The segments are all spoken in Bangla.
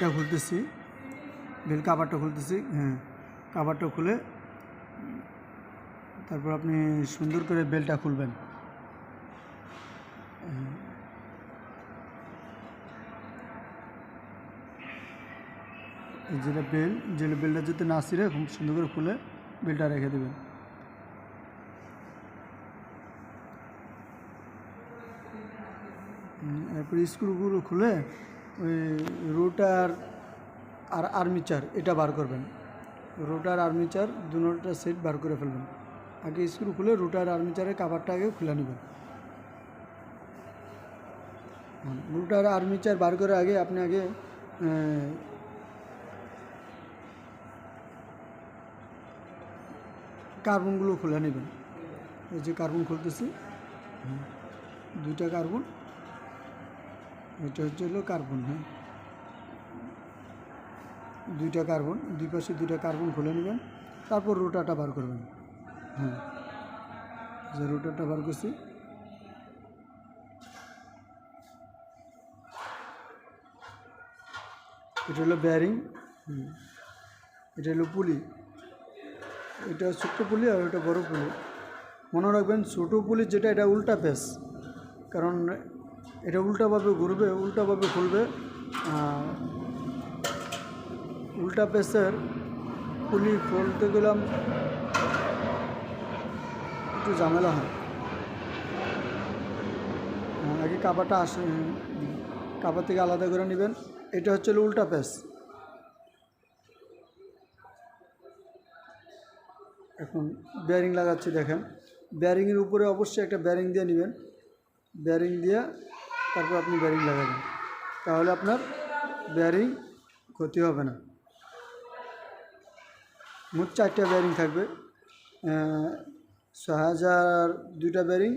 বেলটা খুলতেছি বেল কাভারটা খুলতেছি হ্যাঁ কাভারটা খুলে তারপর আপনি সুন্দর করে বেলটা খুলবেন। যেটা বেল, যে বেলটা যাতে না ছিঁড়ে, খুব সুন্দর করে খুলে বেলটা রেখে দেবেন। এরপর স্ক্রুগুলো খুলে রোটার আর আর্মিচার, এটা বার করবেন। রোটার, আর্মিচার দু দুটা সেট বার করে ফেলবেন। আগে স্ক্রু খুলে রোটার, আর্মিচারের কাভারটা আগে খুলে নেবেন। রোটার, আর্মিচার বার করার আগে আপনি আগে কার্বনগুলো খুলে নেবেন। এই যে কার্বন খুলতেছি। দুইটা কার্বন। এটা হচ্ছে হলো কার্বন হ্যাঁ? দুইটা কার্বন, দুই পাশে দুইটা কার্বন খুলে নেবেন, তারপর রোটাটা বার করবেন। হ্যাঁ। যে রোটারটা বার করছি, এটা হলো ব্যারিং এটা হলো পুলি এটা ছোট্ট পুলি আর এটা বড় পুলি মনে রাখবেন ছোটো পুলি যেটা, এটা উল্টা পেস কারণ এটা উল্টাভাবে ঘুরবে উল্টাভাবে খুলবে। উল্টা পেসের পুলি খুলতে গেলাম, একটু ঝামেলা হয়। আগে কাবাটা আসে কাবা থেকে আলাদা করে নেবেন। এটা হচ্ছে উল্টা পেস। এখন বেয়ারিং লাগাচ্ছি, দেখেন। বেয়ারিংয়ের উপরে অবশ্যই একটা বেয়ারিং দিয়ে নেবেন। বেয়ারিং দিয়ে তারপর আপনি ব্যারিং লাগাবেন। তাহলে আপনার ব্যারিং ক্ষতি হবে না। মোট চারটা ব্যারিং থাকবে। ছ হাজার দুইটা ব্যারিং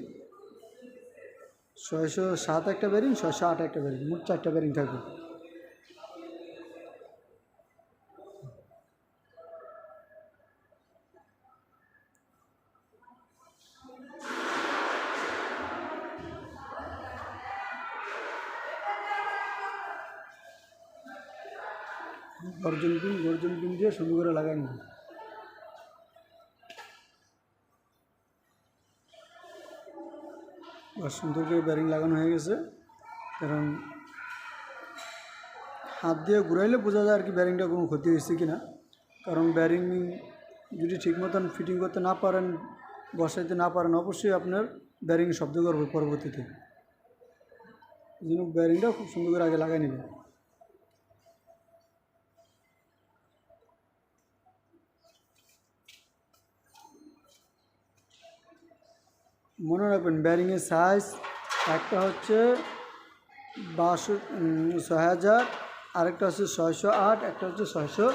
ছয়শো সাত একটা ব্যারিং ছয়শো আট একটা ব্যারিং মোট চারটা ব্যারিং থাকবে। গর্জন পিন গর্জন পিন দিয়ে সুন্দর করে লাগাই নেব সুন্দর করে ব্যারিং লাগানো হয়ে গেছে। কারণ হাত দিয়ে ঘুরাইলে বোঝা যায় আর কি ব্যারিংটা কোনো ক্ষতি হয়েছে কি না কারণ ব্যারিং যদি ঠিক মতন ফিটিং করতে না পারেন, বসাইতে না পারেন, অবশ্যই আপনার ব্যারিং শব্দ করবে পরবর্তীতে। এই জন্য ব্যারিংটা খুব সুন্দর করে আগে লাগাই নেবেন। মনে রাখবেন ব্যারিংয়ের সাইজ একটা হচ্ছে বাষো ছয় হাজার, আরেকটা হচ্ছে ছয়শো আট, একটা হচ্ছে ছয়শো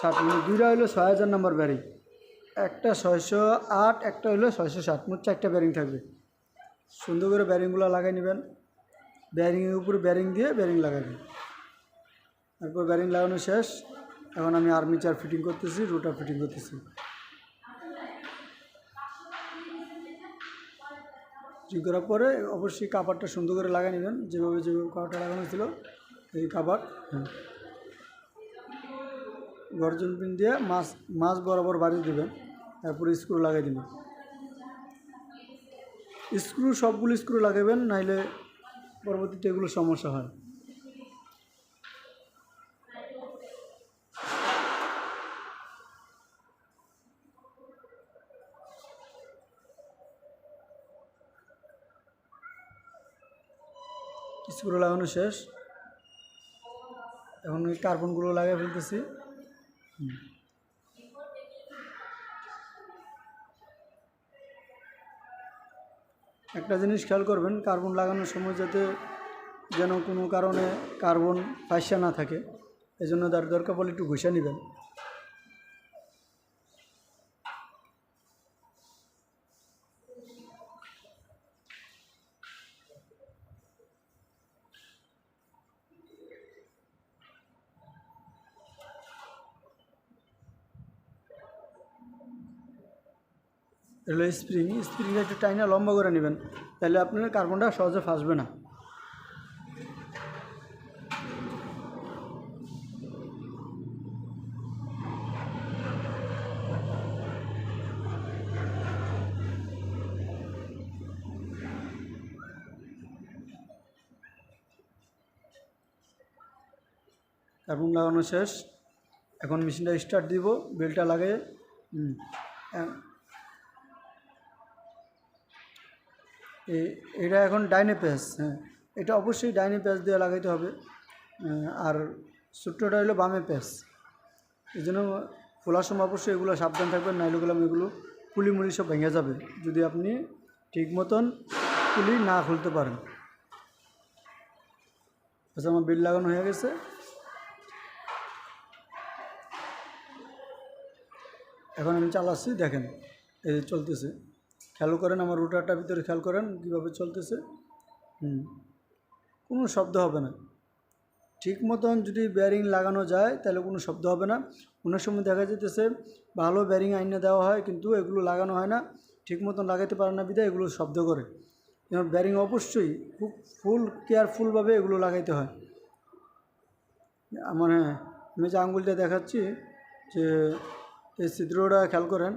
ষাট। মানে দুইটা হলো ছয় হাজার নম্বর ব্যারিং একটা ছয়শো আট, একটা হলো ছয়শো ষাট। মোট চারটা ব্যারিং থাকবে। সুন্দর করে ব্যারিংগুলো লাগাই নেবেন। ব্যারিংয়ের উপরে ব্যারিং দিয়ে ব্যারিং লাগাবেন। তারপর ব্যারিং লাগানো শেষ। এখন আমি আর্মিচার ফিটিং করতেছি রোটার ফিটিং করতেছি। ঠিক করার পরে অবশ্যই কাপড়টা সুন্দর করে লাগিয়ে নেবেন। যেভাবে যেভাবে কাপড়টা লাগানো ছিল, এই কাপড় গর্জন পিন দিয়ে মাছ মাছ বরাবর বাড়িয়ে দেবেন, তারপরে স্ক্রু লাগিয়ে দেবেন। স্ক্রু, সবগুলো স্ক্রু লাগাবেন, নাইলে পরবর্তীতে এগুলো সমস্যা হয়। স্ক্রু লাগানো শেষ। এখন ওই কার্বনগুলো লাগিয়ে ফেলতেছি। একটা জিনিস খেয়াল করবেন, কার্বন লাগানোর সময় যাতে যেন কোনো কারণে কার্বন পাইসা না থাকে এই জন্য তার দরকার পড়লে একটু ঘষে নেবেন। এগুলো স্প্রিং। স্প্রিংটা একটু টাইনা লম্বা করে নেবেন, তাহলে আপনার কার্বনটা সহজে ফাঁসবে না। কার্বন লাগানো শেষ। এখন মেশিনটা স্টার্ট দিব, বেলটা লাগে এটা এখন ডাইনে পেস হ্যাঁ। এটা অবশ্যই ডাইনে পেস দিয়ে লাগাইতে হবে আর ছোট্টটা হলো বামে পেস এই জন্য খোলার সময় অবশ্যই এগুলো সাবধান থাকবেন, নাইলে গেলাম এগুলো পুলি মুলি সব ভেঙে যাবে, যদি আপনি ঠিক মতন পুলি না খুলতে পারেন। আচ্ছা আমার বিল লাগানো হয়ে গেছে। এখন আমি চালাচ্ছি, দেখেন, এই চলতেছে। খেয়াল করেন, আমার রুটারটার ভিতরে খেয়াল করেন কীভাবে চলতেছে। হুম, কোনো শব্দ হবে না। ঠিক মতন যদি ব্যারিং লাগানো যায়, তাহলে কোনো শব্দ হবে না। অনেক সময় দেখা যেতেছে ভালো ব্যারিং আইনে দেওয়া হয়, কিন্তু এগুলো লাগানো হয় না। ঠিক মতন লাগাতে পারে না বিধায় এগুলো শব্দ করে। যেমন ব্যারিং অবশ্যই খুব ফুল কেয়ারফুলভাবে এগুলো লাগাইতে হয়। হ্যাঁ আমি যে আঙ্গুলটা দেখাচ্ছি, যে এই ছিদ্রটা খেয়াল করেন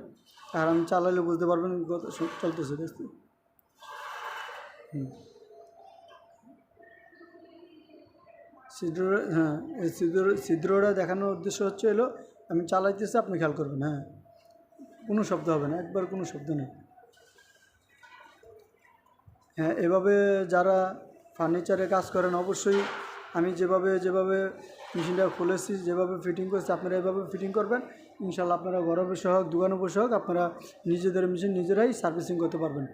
আর আমি চালালে বুঝতে পারবেন কত চলতেছে দেখতে হুম। ছিদ্র হ্যাঁ এই দেখানোর উদ্দেশ্য হচ্ছে এলো আমি চালাইতেছি, আপনি খেয়াল করবেন হ্যাঁ। কোনো শব্দ হবে না, একবার কোনো শব্দ নেই। হ্যাঁ এভাবে যারা ফার্নিচারে কাজ করেন, অবশ্যই আমি যেভাবে যেভাবে মেশিনটা খুলেছি, যেভাবে ফিটিং করছি, আপনারা এভাবে ফিটিং করবেন। ইনশাল্লাহ আপনারা ঘরে বসে হোক দোকানে বসে হোক আপনারা নিজেদের মেশিন নিজেরাই সার্ভিসিং করতে পারবেন।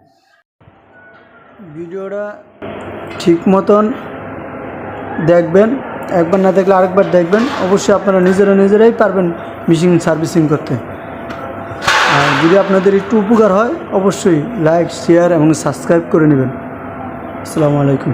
ভিডিওটা ঠিক মতন দেখবেন, একবার না দেখলে আরেকবার দেখবেন, অবশ্যই আপনারা নিজেরা নিজেরাই পারবেন মেশিন সার্ভিসিং করতে। আর যদি আপনাদের একটু উপকার হয়, অবশ্যই লাইক শেয়ার এবং সাবস্ক্রাইব করে নেবেন। আসসালামু আলাইকুম।